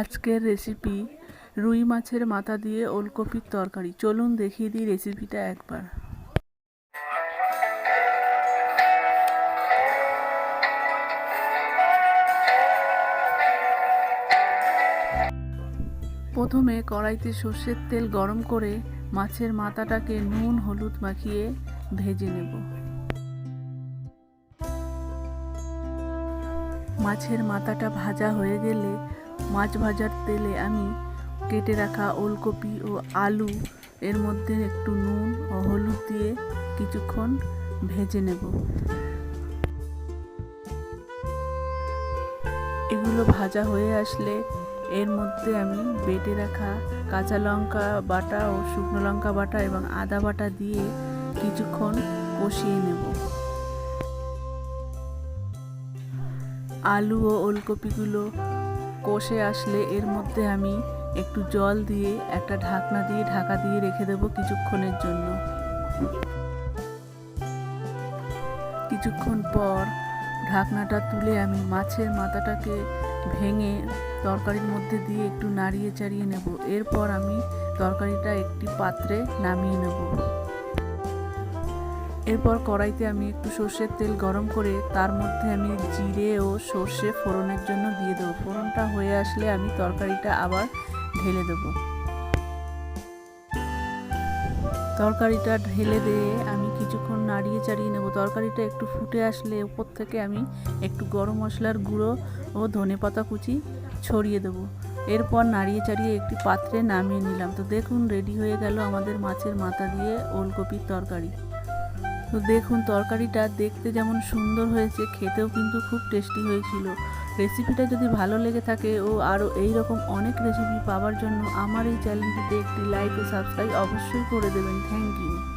আজকের রেসিপি রুই মাছের মাথা দিয়ে ওলকপির তরকারি। চলুন দেখিয়ে দিই রেসিপিটা একবার। প্রথমে কড়াইতে সর্ষের তেল গরম করে মাছের মাথাটাকে নুন, হলুদ মাখিয়ে ভেজে নেব। মাছের মাথাটা ভাজা হয়ে গেলে মাছ ভাজার তেলে আমি কেটে রাখা ওলকপি ও আলু, এর মধ্যে একটু নুন ও হলুদ দিয়ে কিছুক্ষণ ভেজে নেব। এগুলো ভাজা হয়ে আসলে এর মধ্যে আমি বেটে রাখা কাঁচা লঙ্কা বাটা ও শুকনো লঙ্কা বাটা এবং আদা বাটা দিয়ে কিছুক্ষণ কষিয়ে নেব। আলু ও ওলকপিগুলো কষে আসলে এর মধ্যে আমি একটু জল দিয়ে, একটা ঢাকনা দিয়ে, ঢাকা দিয়ে রেখে দেবো কিছুক্ষণের জন্য। কিছুক্ষণ পর ঢাকনাটা তুলে আমি মাছের মাথাটাকে ভেঙে তরকারির মধ্যে দিয়ে একটু নাড়িয়ে চাড়িয়ে নেব। এরপর আমি তরকারিটা একটি পাত্রে নামিয়ে নেব। এরপর কড়াইতে আমি একটু সর্ষের তেল গরম করে তার মধ্যে আমি জিরে ও সর্ষে ফোড়নের জন্য দিয়ে দেবো। ফোড়নটা হয়ে আসলে আমি তরকারিটা আবার ঢেলে দেবো। তরকারিটা ঢেলে দিয়ে আমি কিছুক্ষণ নাড়িয়ে চাড়িয়ে নেব। তরকারিটা একটু ফুটে আসলে উপর থেকে আমি একটু গরম মশলার গুঁড়ো ও ধনে পাতা কুচি ছড়িয়ে দেবো। এরপর নাড়িয়ে চাড়িয়ে একটি পাত্রে নামিয়ে নিলাম। তো দেখুন, রেডি হয়ে গেল আমাদের মাছের মাথা দিয়ে ওলকপির তরকারি। তো দেখুন, তরকারিটা দেখতে যেমন সুন্দর হয়েছে, খেতেও কিন্তু খুব টেস্টি হয়েছিল। রেসিপিটা যদি ভালো লেগে থাকে ও আরও এই রকম অনেক রেসিপি পাওয়ার জন্য আমার এই চ্যানেলটিতে একটি লাইক ও সাবস্ক্রাইব অবশ্যই করে দেবেন। Thank you.